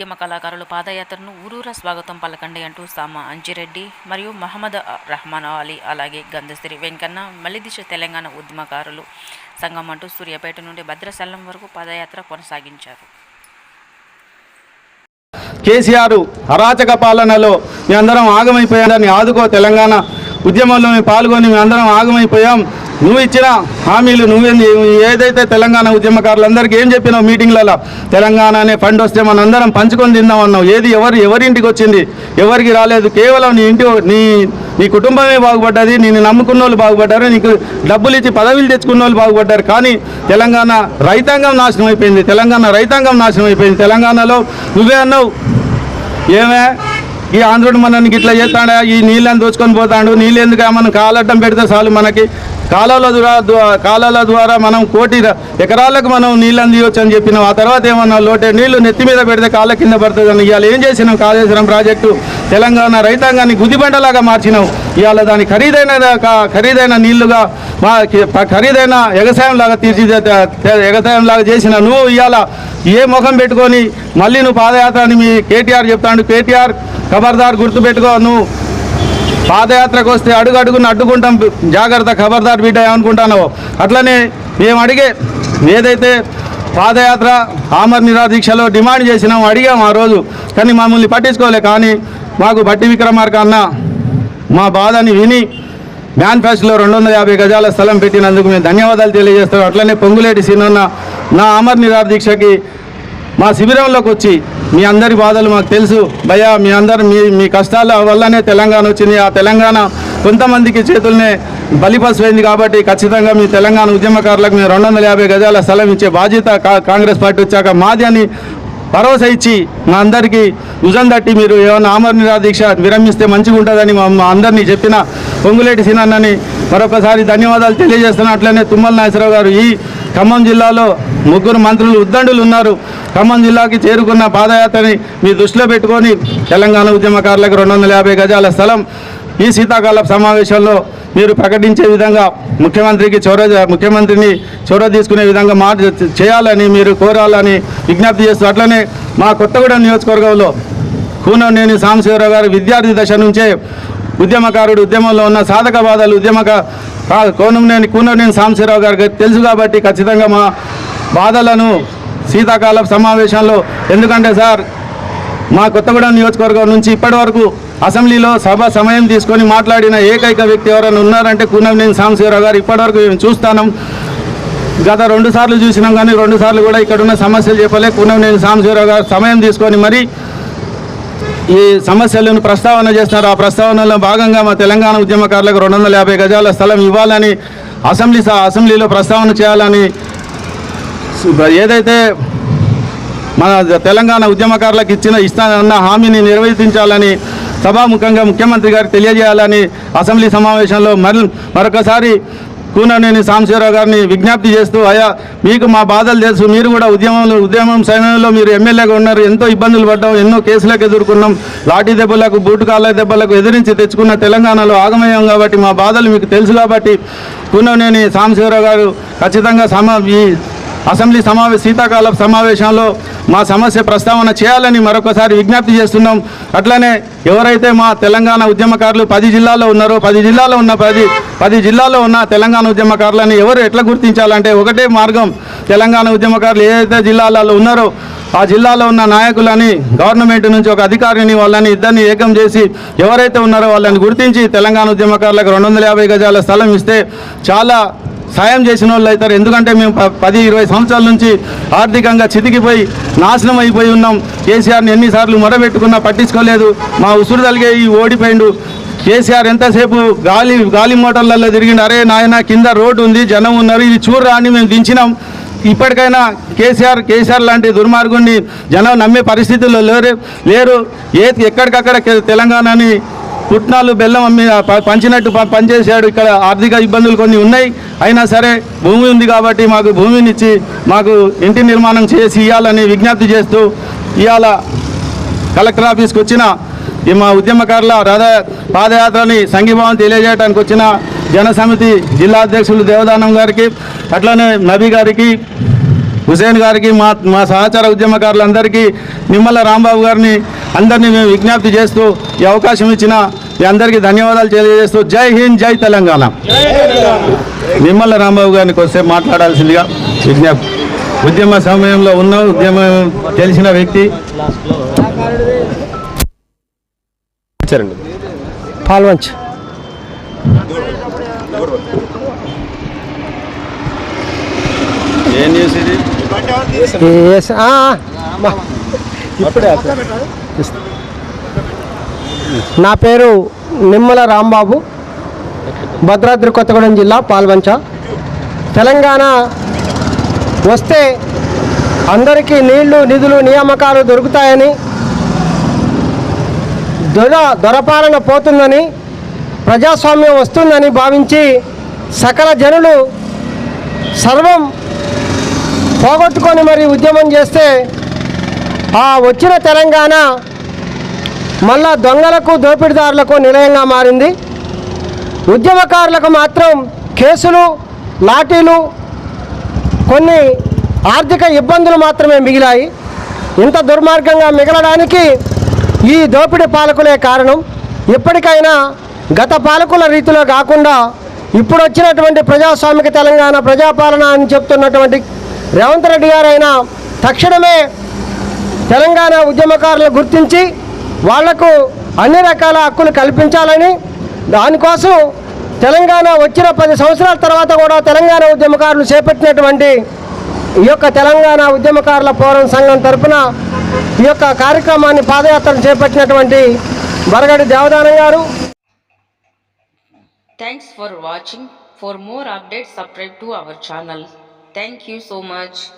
ఉద్యమ కళాకారులు పాదయాత్రను ఊరూర స్వాగతం పలకండి అంటూ సామ అంజిరెడ్డి మరియు మహమ్మద్ రహమాన్ అలీ అలాగే గంధశ్రీ వెంకన్న మలిదిశ తెలంగాణ ఉద్యమకారులు సంఘం అంటూ సూర్యాపేట నుండి భద్రాచలం వరకు పాదయాత్ర కొనసాగించారు. కేసీఆర్ అరాచక పాలనలో మీ అందరం ఆగమైపోయాదని ఆదుకో తెలంగాణ ఉద్యమంలో మేము పాల్గొని మీ అందరం ఆగమైపోయాం. నువ్వు ఇచ్చిన హామీలు నువ్వే ఏదైతే తెలంగాణ ఉద్యమకారులందరికీ ఏం చెప్పినావు మీటింగ్లలో? తెలంగాణ అనే ఫండ్ వస్తే మనం అందరం పంచుకొని తిందాం అన్నావు. ఏది ఎవరు ఎవరింటికి వచ్చింది? ఎవరికి రాలేదు. కేవలం నీ ఇంటి నీ నీ కుటుంబమే బాగుపడ్డది. నేను నమ్ముకున్న వాళ్ళు బాగుపడ్డారు. నీకు డబ్బులు ఇచ్చి పదవులు తెచ్చుకున్న వాళ్ళు బాగుపడ్డారు. కానీ తెలంగాణ రైతాంగం నాశనం అయిపోయింది. తెలంగాణ రైతాంగం నాశనం అయిపోయింది. తెలంగాణలో నువ్వే అన్నావు. ఏమే? ఈ ఆంధ్రుడు మనల్ని ఇట్లా చేస్తాడా? ఈ నీళ్ళని దోచుకొని పోతాడు? నీళ్ళు ఎందుకు? మనం కాలడ్డం పెడితే చాలు మనకి. కాలాల ద్వారా కాలాల ద్వారా మనం కోటి ఎకరాలకు మనం నీళ్ళు అందియొచ్చు అని చెప్పినాం. ఆ తర్వాత ఏమన్నా లోటే నీళ్ళు నెత్తి మీద పెడితే కాళ్ళ కింద పడుతుంది అని ఇవాళ ఏం చేసినాం? కాళేశ్వరం ప్రాజెక్టు తెలంగాణ రైతాంగాన్ని గుదిబండలాగా మార్చినాం. ఇవాళ దాని ఖరీదైన ఖరీదైన నీళ్ళుగా మా ఖరీదైన ఎగసాయం లాగా తీర్చిదే ఎగసాయం లాగా చేసిన నువ్వు ఇవాళ ఏ ముఖం పెట్టుకొని మళ్ళీ నువ్వు పాదయాత్ర అని మీ కేటీఆర్ చెప్తాడు. కేటీఆర్ ఖబర్దార్ గుర్తుపెట్టుకో నువ్వు పాదయాత్రకు వస్తే అడుగు అడుగును అడ్డుకుంటాం. జాగ్రత్త ఖబర్దార్ బిడ్డ ఏమనుకుంటానో అట్లనే మేము అడిగే ఏదైతే పాదయాత్ర ఆమర్ నిరాదీక్షలో డిమాండ్ చేసినాం అడిగాం ఆ రోజు. కానీ మమ్మల్ని పట్టించుకోలే. కానీ మాకు బట్టి విక్రమార్క అన్న మా బాధని విని మేనిఫెస్టోలో రెండు వందల యాభై గజాల స్థలం పెట్టినందుకు మేము ధన్యవాదాలు తెలియజేస్తాం. అట్లనే పొంగులేటి సీనన్న నా అమర్ నిరాదీక్షకి మా శిబిరంలోకి వచ్చి మీ అందరి బాధలు మాకు తెలుసు. భయ్యా మీ అందరు మీ మీ కష్టాల వల్లనే తెలంగాణ వచ్చింది. ఆ తెలంగాణ కొంతమందికి చేతుల్నే బలిపసిపోయింది కాబట్టి ఖచ్చితంగా మీ తెలంగాణ ఉద్యమకారులకు మేము రెండు వందల యాభై గజాల స్థలం ఇచ్చే బాధ్యత కా- కాంగ్రెస్ పార్టీ వచ్చాక మాది అని భరోసా ఇచ్చి మా అందరికీ భుజం తట్టి మీరు ఏమైనా ఆమర దీక్ష విరమిస్తే మంచిగా ఉంటుందని మా అందరినీ చెప్పిన పొంగులేటి సినన్నని మరొకసారి ధన్యవాదాలు తెలియజేస్తున్నట్లనే తుమ్మల నాగేశ్వరరావు గారు ఈ ఖమ్మం జిల్లాలో ముగ్గురు మంత్రులు ఉద్దండులు ఉన్నారు. ఖమ్మం జిల్లాకి చేరుకున్న పాదయాత్రని మీ దృష్టిలో పెట్టుకొని తెలంగాణ ఉద్యమకారులకు రెండు వందల యాభై గజాల స్థలం ఈ శీతాకాల సమావేశంలో మీరు ప్రకటించే విధంగా ముఖ్యమంత్రికి చొరవ ముఖ్యమంత్రిని చొరవ తీసుకునే విధంగా మా చేయాలని మీరు కోరాలని విజ్ఞప్తి చేస్తూ అట్లనే మా కొత్తగూడెం నియోజకవర్గంలో కూననేని సాంబశివరావు గారు విద్యార్థి దశ నుంచే ఉద్యమకారుడు ఉద్యమంలో ఉన్న సాధక బాధలు ఉద్యమక కోనంనేని కూననేని సాంబశివరావు గారికి తెలుసు కాబట్టి ఖచ్చితంగా మా బాధలను శీతాకాల సమావేశంలో ఎందుకంటే సార్ మా కొత్తగూడెం నియోజకవర్గం నుంచి ఇప్పటి వరకు అసెంబ్లీలో సభ సమయం తీసుకొని మాట్లాడిన ఏకైక వ్యక్తి ఎవరైనా ఉన్నారంటే కూనంనేని సాంబశివరావు గారు. ఇప్పటివరకు మేము చూస్తాం గత రెండు సార్లు చూసినాం కానీ రెండు సార్లు కూడా ఇక్కడ ఉన్న సమస్యలు చెప్పలే కూనంనేని సాంబశివరావు గారు. సమయం తీసుకొని మరి ఈ సమస్యలను ప్రస్తావన చేస్తున్నారు. ఆ ప్రస్తావనలో భాగంగా మా తెలంగాణ ఉద్యమకారులకు రెండు వందల యాభై గజాల స్థలం ఇవ్వాలని అసెంబ్లీ అసెంబ్లీలో ప్రస్తావన చేయాలని ఏదైతే మన తెలంగాణ ఉద్యమకారులకు ఇచ్చిన ఇస్తానన్న హామీని నిర్వర్తించాలని సభాముఖంగా ముఖ్యమంత్రి గారికి తెలియజేయాలని అసెంబ్లీ సమావేశంలో మరి మరొకసారి కూననేని సాంశివరావు గారిని విజ్ఞప్తి చేస్తూ అయా మీకు మా బాధలు తెలుసు మీరు కూడా ఉద్యమంలో ఉద్యమం సమయంలో మీరు ఎమ్మెల్యేగా ఉన్నారు ఎంతో ఇబ్బందులు పడ్డాం ఎన్నో కేసులకు ఎదుర్కొన్నాం లాఠీ దెబ్బలకు బూటు కాళ్ళ దెబ్బలకు ఎదిరించి తెచ్చుకున్న తెలంగాణలో ఆగమయం కాబట్టి మా బాధలు మీకు తెలుసు కాబట్టి కూననేని సాంశివరావు గారు ఖచ్చితంగా సమ ఈ అసెంబ్లీ సమావేశ శీతాకాల సమావేశంలో మా సమస్య ప్రస్తావన చేయాలని మరొకసారి విజ్ఞప్తి చేస్తున్నాం. అట్లనే ఎవరైతే మా తెలంగాణ ఉద్యమకారులు పది జిల్లాల్లో ఉన్నారో పది జిల్లాలో ఉన్న పది పది జిల్లాల్లో ఉన్న తెలంగాణ ఉద్యమకారులని ఎవరు ఎట్లా గుర్తించాలంటే ఒకటే మార్గం. తెలంగాణ ఉద్యమకారులు ఏదైతే జిల్లాలలో ఉన్నారో ఆ జిల్లాలో ఉన్న నాయకులని గవర్నమెంట్ నుంచి ఒక అధికారిని వాళ్ళని ఇద్దరిని ఏకం చేసి ఎవరైతే ఉన్నారో వాళ్ళని గుర్తించి తెలంగాణ ఉద్యమకారులకు రెండు వందల యాభై గజాల స్థలం ఇస్తే చాలా సాయం చేసిన వాళ్ళు అవుతారు. ఎందుకంటే మేము ప- పది ఇరవై సంవత్సరాల నుంచి ఆర్థికంగా చితికిపోయి నాశనం అయిపోయి ఉన్నాం. కేసీఆర్ని ఎన్నిసార్లు మొరబెట్టుకున్నా పట్టించుకోలేదు. మా ఉసురు తలిగే ఈ ఓడిపోయిండు. కేసీఆర్ ఎంతసేపు గాలి గాలి మోటార్లలో తిరిగిండు. అరే నాయన కింద రోడ్డు ఉంది జనం ఉన్నారు. ఇది చూడరా అని మేము దించినాం. ఇప్పటికైనా కేసీఆర్ కేసీఆర్ లాంటి దుర్మార్గుడిని జనం నమ్మే పరిస్థితుల్లో లేరు లేరు. ఏ ఎక్కడికక్కడ తెలంగాణని పుట్నాలు బెల్లం అమ్మి ప- పంచినట్టు పనిచేశాడు. ఇక్కడ ఆర్థిక ఇబ్బందులు కొన్ని ఉన్నాయి. అయినా సరే భూమి ఉంది కాబట్టి మాకు భూమిని ఇచ్చి మాకు ఇంటి నిర్మాణం చేసి ఇవ్వాలని విజ్ఞప్తి చేస్తూ ఇవాళ కలెక్టర్ ఆఫీస్కి వచ్చిన ఈ మా ఉద్యమకారుల రథ పాదయాత్రని సంఘీభావం తెలియజేయడానికి వచ్చిన జనసమితి జిల్లా అధ్యక్షులు దేవదానం గారికి అట్లనే నబీ గారికి హుసేన్ గారికి మా మా సహచార ఉద్యమకారులందరికీ నిమ్మల రాంబాబు గారిని అందరినీ మేము విజ్ఞప్తి చేస్తూ ఈ అవకాశం ఇచ్చిన మీ అందరికీ ధన్యవాదాలు తెలియజేస్తూ జై హింద్ జై తెలంగాణ. నిమ్మల రాంబాబు గారిని కొస్తే మాట్లాడాల్సిందిగా విజ్ఞప్తి. ఉద్యమ సమయంలో ఉన్న ఉద్యమం తెలిసిన వ్యక్తి. పాల్వంచ్. ఏం చేసేది ఇప్పుడే నా పేరు నిమ్మల రాంబాబు. భద్రాద్రి కొత్తగూడెం జిల్లా పాల్వంచ. తెలంగాణ వస్తే అందరికీ నీళ్ళు నిధులు నియామకాలు దొరుకుతాయని దొర దొరపాలన పోతుందని ప్రజాస్వామ్యం వస్తుందని భావించి సకల జనులు సర్వం పోగొట్టుకొని మరి ఉద్యమం చేస్తే ఆ వచ్చిన తెలంగాణ మళ్ళా దొంగలకు దోపిడీదారులకు నిలయంగా మారింది. ఉద్యమకారులకు మాత్రం కేసులు లాఠీలు కొన్ని ఆర్థిక ఇబ్బందులు మాత్రమే మిగిలాయి. ఇంత దుర్మార్గంగా మిగలడానికి ఈ దోపిడీ పాలకులే కారణం. ఇప్పటికైనా గత పాలకుల రీతిలో కాకుండా ఇప్పుడు వచ్చినటువంటి ప్రజాస్వామిక తెలంగాణ ప్రజాపాలన అని చెప్తున్నటువంటి రేవంత్ రెడ్డి గారైనా తక్షణమే తెలంగాణ ఉద్యమకారులను గుర్తించి వాళ్ళకు అన్ని రకాల హక్కులు కల్పించాలని దానికోసం తెలంగాణ వచ్చిన పది సంవత్సరాల తర్వాత కూడా తెలంగాణ ఉద్యమకారులు చేపట్టినటువంటి ఈ యొక్క తెలంగాణ ఉద్యమకారుల పౌరం సంఘం తరపున ఈ యొక్క కార్యక్రమాన్ని పాదయాత్ర చేపట్టినటువంటి బరగడి దేవదానం గారు. Thanks for watching for more updates, subscribe to our channel Thank you so much.